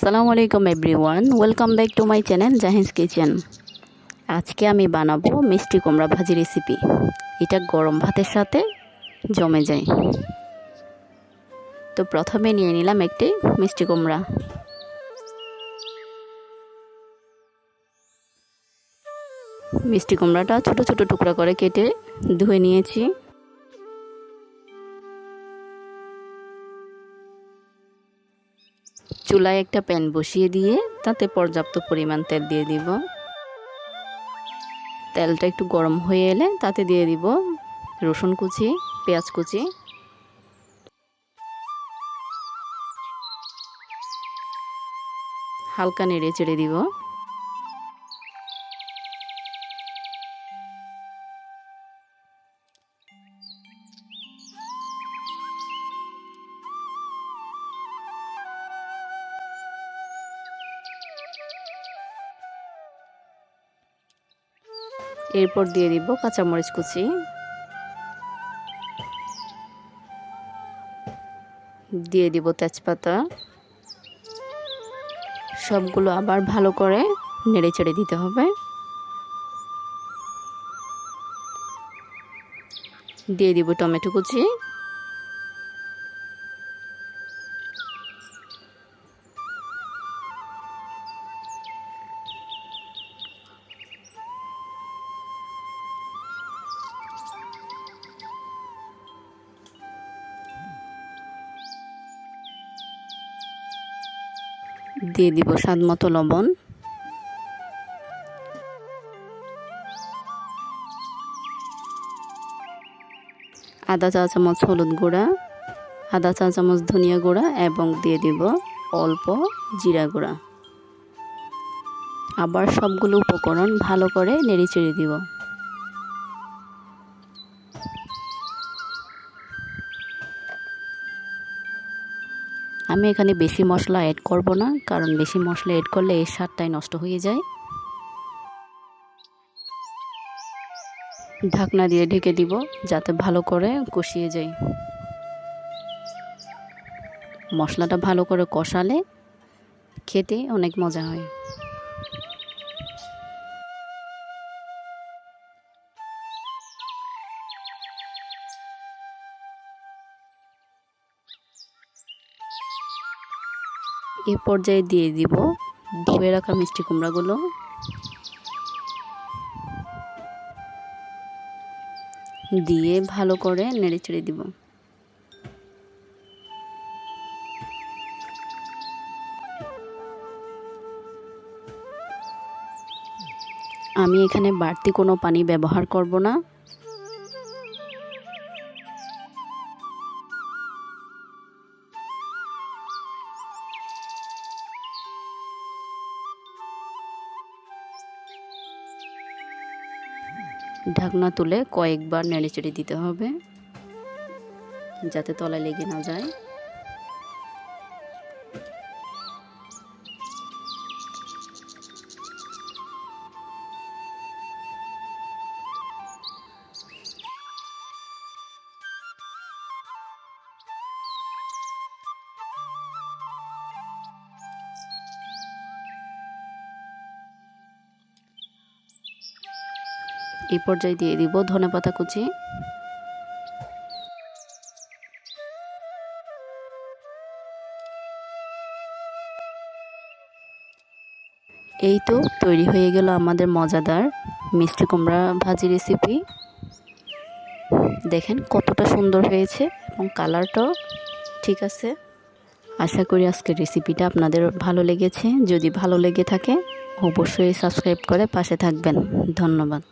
আসসালামু আলাইকুম everyone, welcome back to my channel Jahiz kitchen. আজকে আমি বানাবো মিষ্টি কুমড়া ভাজি রেসিপি। এটা গরম ভাতের সাথে জমে যায়। তো প্রথমে নিয়ে নিলাম একটি মিষ্টি কুমড়া। মিষ্টি কুমড়াটা ছোট ছোট টুকরা করে কেটে ধুয়ে নিয়েছি। চুলায় একটা প্যান বসিয়ে দিয়ে তাতে পর্যাপ্ত পরিমাণ তেল দিয়ে দিব। তেলটা একটু গরম হয়ে এলে তাতে দিয়ে দিব রসুন কুচি, পেঁয়াজ কুচি। হালকা নেড়ে চেড়ে দিব। এরপর দিয়ে দিব কাঁচামরিচ কুচি। দিয়ে দিব তেজপাতা। সবগুলো আবার ভালো করে নেড়ে চেড়ে দিতে হবে। দিয়ে দিব টমেটো কুচি। দিয়ে দিব স্বাদ মতো লবণ। আধা চা চামচ হলুদ গুঁড়া আধা চা চামচ ধনিয়া গুঁড়া এবং দিয়ে দিব অল্প জিরা গুঁড়া। আবার সবগুলো উপকরণ ভালো করে নেড়ে চেড়ে দিব। আমি এখানে বেশি মশলা অ্যাড করব না, কারণ বেশি মশলা অ্যাড করলে এই স্বাদটাই নষ্ট হয়ে যায়। ঢাকনা দিয়ে ঢেকে দিব, যাতে ভালো করে কষিয়ে যায়। মশলাটা ভালো করে কষালে খেতে অনেক মজা হয়। এ পর্যায়ে দিয়ে দিব ধুয়ে রাখা মিষ্টি কুমড়াগুলো। দিয়ে ভালো করে নেড়ে চেড়ে দিব। আমি এখানে বাড়তি কোনো পানি ব্যবহার করব না। ঢাকনা তুলে কয়েকবার নেড়েচেড়ে দিতে হবে যাতে তলায় লেগে না যায়। এই পর্যায়ে দিয়ে দিব ধনে পাতা কুচি। এই তো তৈরি হয়ে গেল আমাদের মজাদার মিষ্টি কুমড়া ভাজি রেসিপি দেখেন কতটা সুন্দর হয়েছে এবং কালারটাও ঠিক আছে। আশা করি আজকের রেসিপিটা আপনাদের ভালো লেগেছে। যদি ভালো লেগে থাকে, অবশ্যই সাবস্ক্রাইব করে পাশে থাকবেন। ধন্যবাদ।